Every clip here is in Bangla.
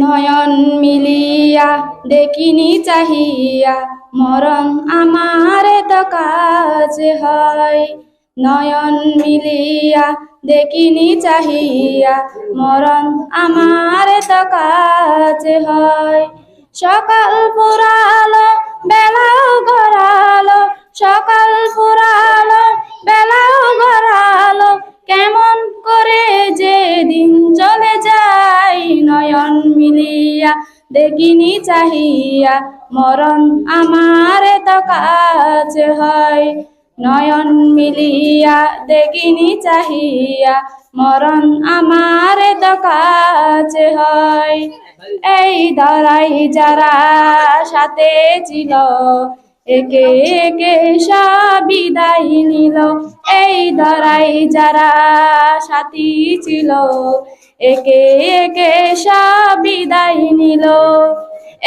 নয়ন মিলিয়া দেখিনি চাহিয়া, মরণ আমার তো কাজ হয়। নয়ন মিলিয়া দেখিনি চাহিয়া, মরণ আমার তো কাজ হয়। সকাল পুরালো, বেলাও গড়ালো, সকাল পুরালো, বেলাও দেখিনি চাহিয়া, মরণ আমার তো কাজ হয়। নয়ন মিলিয়া দেখিনি চাহিয়া, মরণ আমার তো কাজ হয়। এই ধরাই যারা সাথে ছিল একে একে সব বিদায় নিল। এই ধরাই যারা সাথী ছিল, একে একে বিদায় নিল।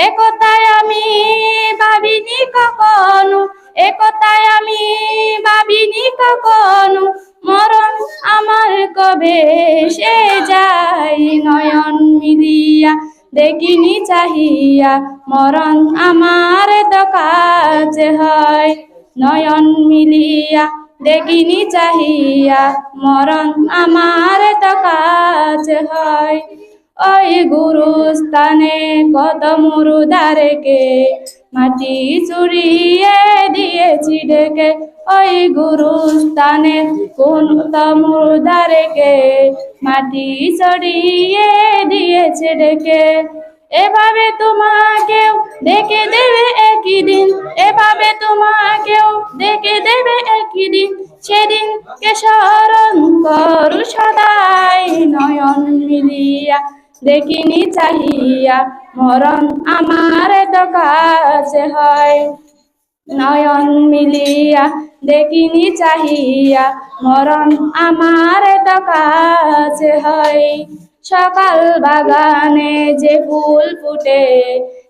একতায় আমি ভাবিনি কখনো একতায় আমি ভাবিনি কখনো, মরণ আমার কবে সে যায় নয়ন মিলিয়া। দেখিনি চাহিয়া মরণ আমার কাজ হয়। নয়ন মিলিয়া দেখিনি চাহিয়া মরণ আমার কাজ হয়। ওই গুরুস্থানে কত মুরুদারেকে মাটি চুরিয়ে দিয়েছি ডেকে। ওই গুরুস্থানে কোন মুরুদারেকে মাটি চড়িয়ে দিয়েছে ডেকে। এভাবে তোমাকেও দেখে দেবে একই দিন। এভাবে তোমাকেও দেখে দেবে একই দিন। সেদিন কে স্মরণ করু সদাই নয়ন মিলিয়া। দেখিনি চাহিয়া মরণ আমার তো কাছে হয়। নয়ন মিলিয়া, দেখিনি চাহিয়া মরণ আমার তো কাছে হয়। সকাল বাগানে যে ফুল ফুটে,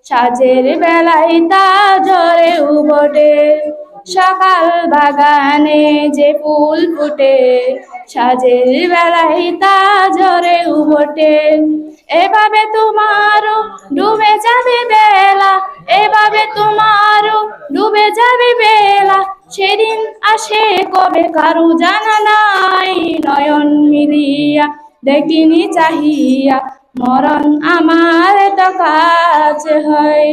সাজের বেলায় তা জরে উবটে। সকাল বাগানে যে ফুল ফুটে, সাজের বেলায় তা জরে উবটে। এভাবে তোমারও ডুবে যাবে বেলা, এভাবে তোমারও ডুবে যাবে বেলা। সেদিন আসে কবে কারু জানা নাই, নয়ন মিলিয়া দেখিনি চাহিয়া, মরণ আমার কাছে হয়।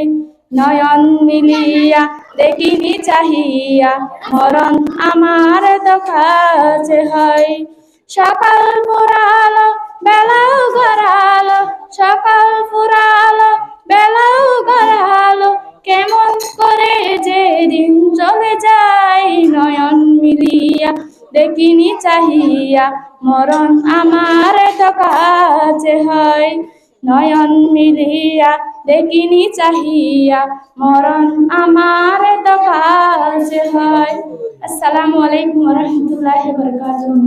নয়ন মিলিয়া দেখিনি চাহিয়া, মরণ আমার তো কাছে হয়। সকাল পুরালো বেলাও গড়ালো, সকাল পুরালো বেলাও গড়ালো, কেমন করে যে দিন চলে যায়। নয়ন মিলিয়া দেখিনি চাহিয়া, মরণ আমার তো কাছে হয়। নয়ন মিলিয়া দেখিনি চাহিয়া, মরণ আমার তো কাছে হয়। আসসালামু আলাইকুম রহমতুল্লাহ বরকাতুহ।